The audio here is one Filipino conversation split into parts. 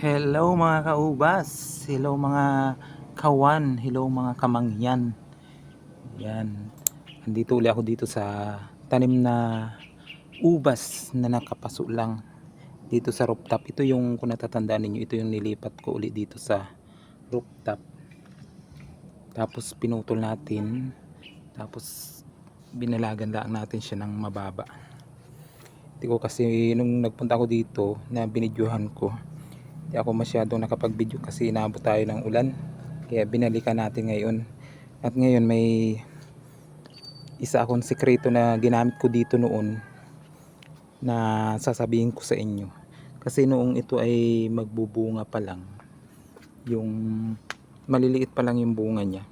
Hello mga kaubas, hello mga kawan, hello mga kamangyan. Yan. Andito ulit ako dito sa tanim na ubas na nakapaso lang dito sa rooftop. Ito yung kung natatandaan ninyo, ito yung nilipat ko ulit dito sa rooftop. Tapos pinutol natin. Tapos binalagan lang natin siya ng mababa. Hindi ko kasi nung nagpunta ako dito na binidyohan ko, hindi ako masyadong nakapag-video kasi inaabot tayo ng ulan. Kaya binalikan natin ngayon. At ngayon may isa akong sekreto na ginamit ko dito noon na sasabihin ko sa inyo. Kasi noong ito ay magbubunga pa lang, yung maliliit pa lang yung bunga niya.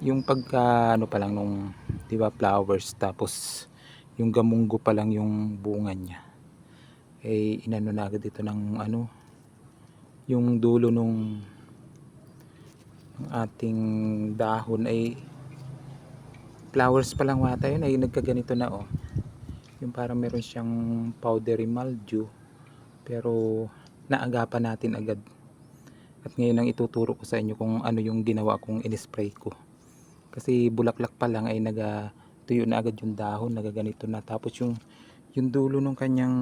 Yung pagka ano pa lang nung 'di ba flowers tapos yung gamunggo pa lang yung bunga niya eh inano na agad ito ng ano yung dulo nung ng ating dahon ay flowers pa lang wata yun ay nagkaganito na oh. Yung parang meron siyang powdery mildew pero naagapan natin agad. At ngayon ang ituturo ko sa inyo kung ano yung ginawa kong in-spray ko. Kasi bulaklak pa lang ay naga tuyo na agad yung dahon nagaganito na. Tapos yung yung dulo ng kanyang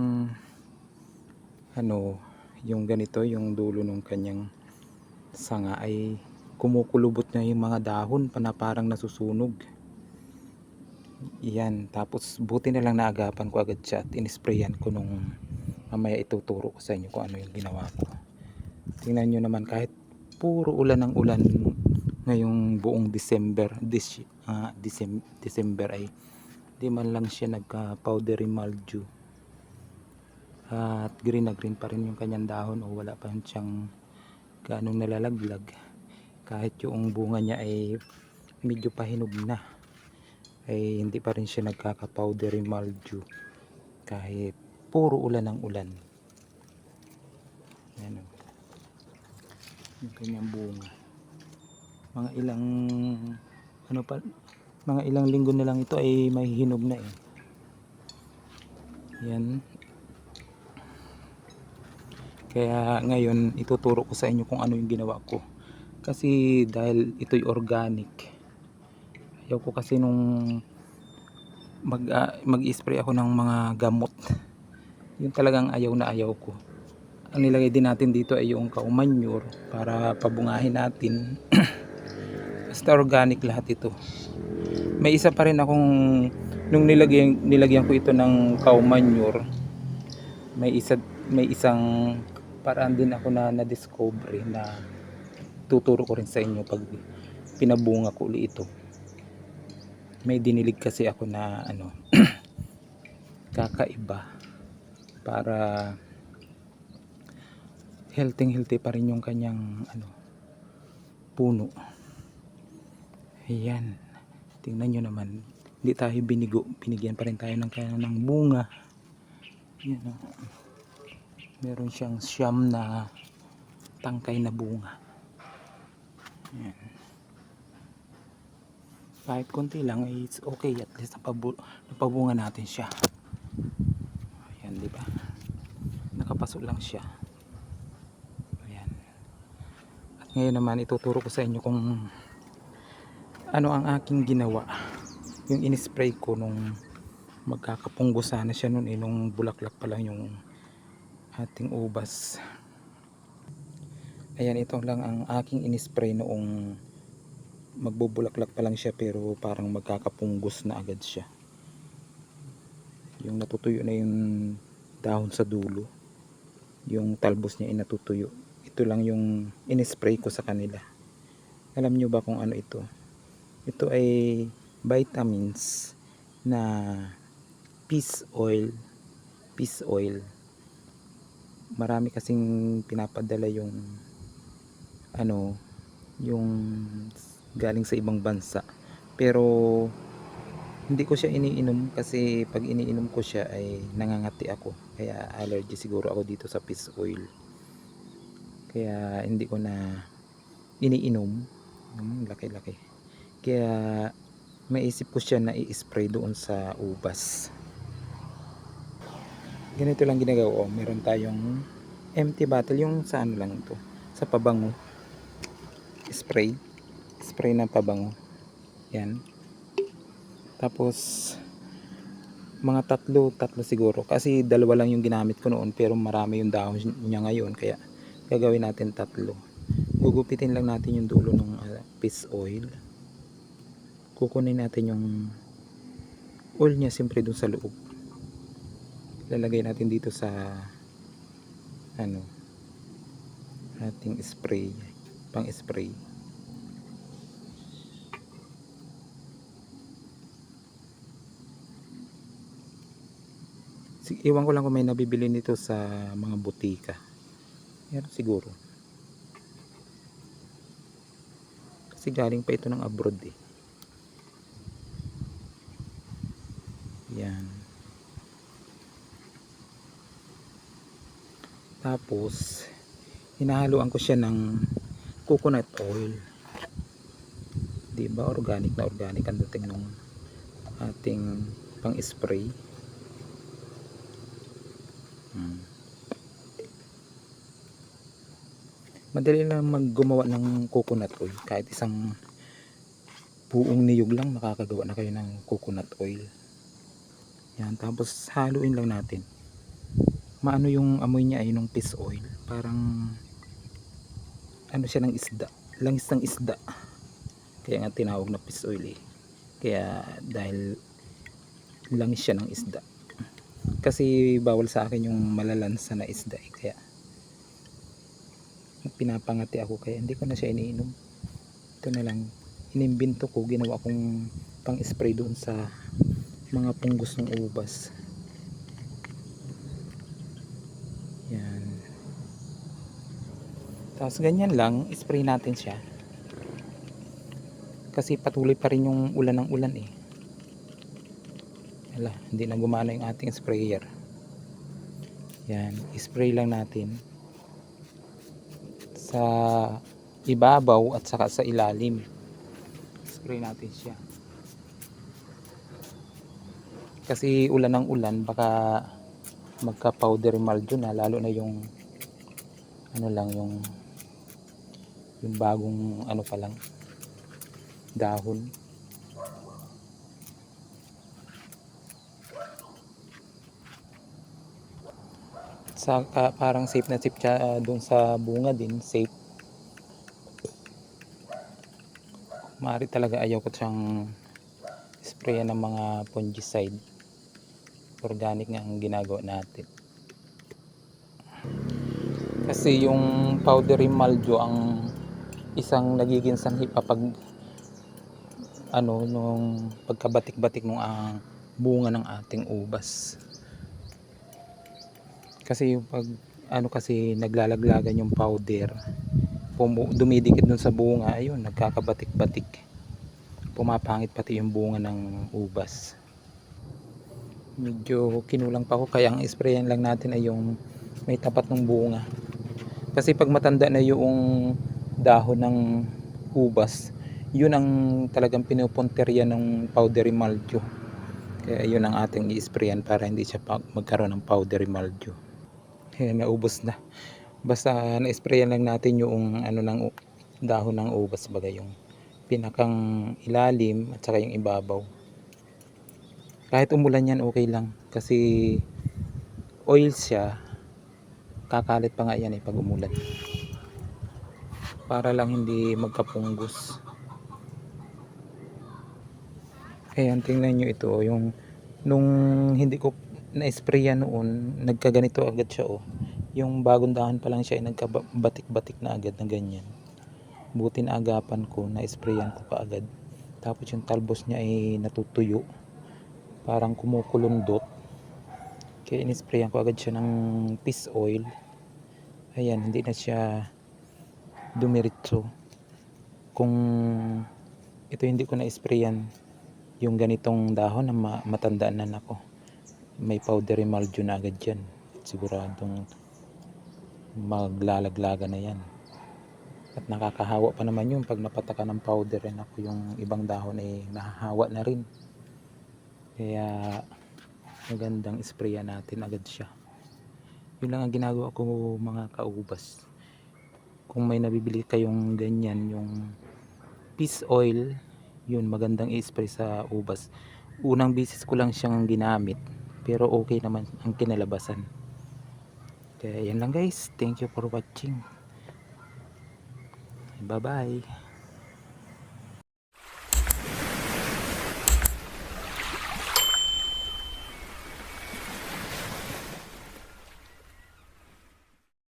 ano yung ganito yung dulo ng kanyang sanga ay kumukulubot na yung mga dahon na parang nasusunog. Yan tapos buti na lang naagapan ko agad siya at inisprayan ko nung mamaya ituturo ko sa inyo kung ano yung ginawa ko. Tingnan nyo naman kahit puro ulan ng ulan ngayong buong December this, ah, Decem- December ay di man lang siya nagka powdery mildew at green na green pa rin yung kanyang dahon o wala pa siyang ganong nalalaglag. Kahit yung bunga niya ay medyo pahinog na ay hindi pa rin siya nagkaka powdery mildew. Kahit puro ulan ng ulan. Yan o. Yung kanyang bunga. Mga ilang ano pa mga ilang linggo na lang ito ay may hinog na eh. Yan kaya ngayon ituturo ko sa inyo kung ano yung ginawa ko. Kasi dahil ito'y organic ayaw ko kasi nung mag, ah, mag-spray ako ng mga gamot. Yun talagang ayaw na ayaw ko. Ang nilagay din natin dito ay yung kaumanyur para pabungahin natin. Basta organic lahat ito. May isa pa rin akong nung nilagyan, nilagyan ko ito ng cow manure may isa may isang paraan din ako na na-discover na tuturo ko rin sa inyo pag pinabunga ko uli ito. May dinilig kasi ako na ano kakaiba para healthy healthy pa rin yung kanyang ano puno. Ayan. Tingnan nyo naman. Hindi tayo binigo binigyan pa rin tayo ng kaya ng bunga. Yan o meron siyang siyam na tangkay na bunga. Yan kahit konti lang it's okay. At least napabu napabunga natin siya. Ayan di ba? Nakapaso lang siya. Ayan. At ngayon naman ituturo ko sa inyo kung ano ang aking ginawa. Yung inispray ko nung magkakapunggo sana siya nun eh, nung bulaklak pa lang yung ating ubas. Ayan ito lang ang aking inispray noong magbubulaklak pa lang siya pero parang magkakapunggos na agad siya. Yung natutuyo na yung dahon sa dulo yung talbos niya ay natutuyo. Ito lang yung inispray ko sa kanila. Alam nyo ba kung ano ito? Ito ay vitamins na peace oil peace oil marami kasing pinapadala yung ano yung galing sa ibang bansa. Pero hindi ko siya iniinom kasi pag iniinom ko siya ay nangangati ako. Kaya allergy siguro ako dito sa peace oil. Kaya hindi ko na iniinom. Hmm, laki laki kaya maisip ko siya na i-spray doon sa ubas ganito lang ginagawa ko. Meron tayong empty bottle yung sa ano lang to sa pabango. Spray. Spray ng pabango. Yan. Tapos mga tatlo tatlo siguro. Kasi dalawa lang yung ginamit ko noon pero marami yung dahon niya ngayon kaya gagawin natin tatlo. Gugupitin lang natin yung dulo ng uh, fish oil. Kukunin natin yung oil niya siyempre dun sa loob lalagay natin dito sa ano ating spray pang spray. Iwan ko lang kung may nabibili nito sa mga butika. Yan siguro. Kasi galing pa ito ng abroad eh. Yan tapos hinahaluan ko siya ng coconut oil. Di ba organic na organic ang dating nung ating pang spray hmm. madali lang maggumawa ng coconut oil. Kahit isang buong niyog lang makakagawa na kayo ng coconut oil. Yan tapos haluin lang natin maano yung amoy niya ay nung fish oil? Parang ano siya ng isda? Langis ng isda. Kaya nga tinawag na fish oil eh. Kaya dahil langis siya ng isda. Kasi bawal sa akin yung malalansa na isda eh kaya pinapangati ako kaya hindi ko na siya iniinom. Ito na lang. Inimbento ko ginawa kong pang spray doon sa mga punggos ng ubas yan tapos ganyan lang spray natin siya. Kasi patuloy pa rin yung ulan ng ulan eh. Ala, hindi na gumana yung ating sprayer. Yan spray lang natin. Sa ibabaw at saka sa ilalim. Spray natin siya. Kasi ulan ng ulan baka magka powder mildew na lalo na yung ano lang yung yung bagong ano pa lang dahon. Sa ka- parang safe na safe siya doon sa bunga din safe. Mari talaga ayaw ko siyang sprayan ng mga fungicide. Organic nga ang ginagawa natin. Kasi yung powdery mildew ang isang nagiging sanhi pa pag ano nung pagkabatik-batik nung ang bunga ng ating ubas. Kasi yung pag ano kasi naglalaglagan yung powder. Pumu- dumidikit dun sa bunga ayun nagkakabatik-batik. Pumapangit pati yung bunga ng ubas. Medyo kinulang pa ako kaya ang sprayan lang natin ay yung may tapat ng bunga. Kasi pag matanda na yung dahon ng ubas yun ang talagang pinupunterya ng powdery mildew. Kaya yun ang ating i-sprayan para hindi siya magkaroon ng powdery mildew. Kaya naubos na. Basta na-sprayan lang natin yung ano ng dahon ng ubas bagay yung pinakang ilalim at saka yung ibabaw. Kahit umulan yan okay lang. Kasi oil siya kakalit pa nga yan eh pag umulan para lang hindi magkapunggos ayan tingnan nyo ito yung nung hindi ko na-sprayan noon nagkaganito agad siya oh. Yung bagong dahon pa lang siya ay nagkabatik-batik na agad na ganyan. Buti na agapan ko na-sprayan ko pa agad. Tapos yung talbos niya ay natutuyo. Parang kumukulundot. Kaya inisprayan ko agad siya ng fish oil. Ayan hindi na siya dumiritso. Kung ito hindi ko na-sprayan yung ganitong dahon na ma- matandaan na nako may powdery mildew na agad yan. Siguradong maglalaglaga na yan. At nakakahawa pa naman yun pag napataka ng powder and ako yung ibang dahon ay nahahawa na rin. Kaya magandang sprayan natin agad siya. Yun lang ang ginagawa ko mga kaubas kung may nabibili kayong ganyan yung peace oil yun magandang i-spray sa ubas. Unang bisis ko lang siyang ginamit pero okay naman ang kinalabasan. Kaya yan lang guys. Thank you for watching. Bye bye